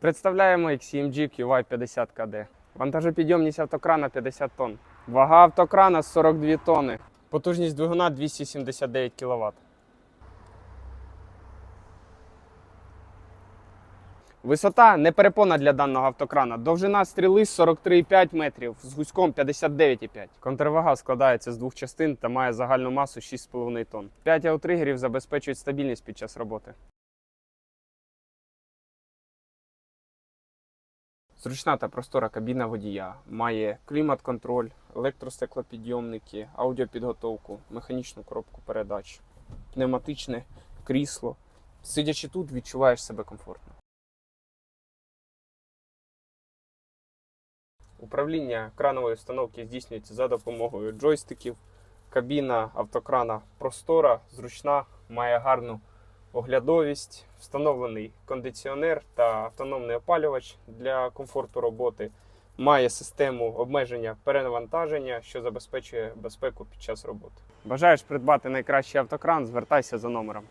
Представляємо XCMG QY 50 KD. Вантажопідйомність автокрана 50 тонн. Вага автокрана 42 тонни. Потужність двигуна 279 кВт. Висота не перепона для даного автокрана. Довжина стріли 43,5 метрів з гуськом 59,5. Контрвага складається з двох частин та має загальну масу 6,5 тонн. 5 аутригерів забезпечують стабільність під час роботи. Зручна та простора кабіна водія. Має клімат-контроль, електростеклопідйомники, аудіопідготовку, механічну коробку передач, пневматичне крісло. Сидячи тут, відчуваєш себе комфортно. Управління кранової установки здійснюється за допомогою джойстиків. Кабіна автокрана простора, зручна, має гарну оглядовість, встановлений кондиціонер та автономний опалювач для комфорту роботи. Має систему обмеження перевантаження, що забезпечує безпеку під час роботи. Бажаєш придбати найкращий автокран? Звертайся за номером.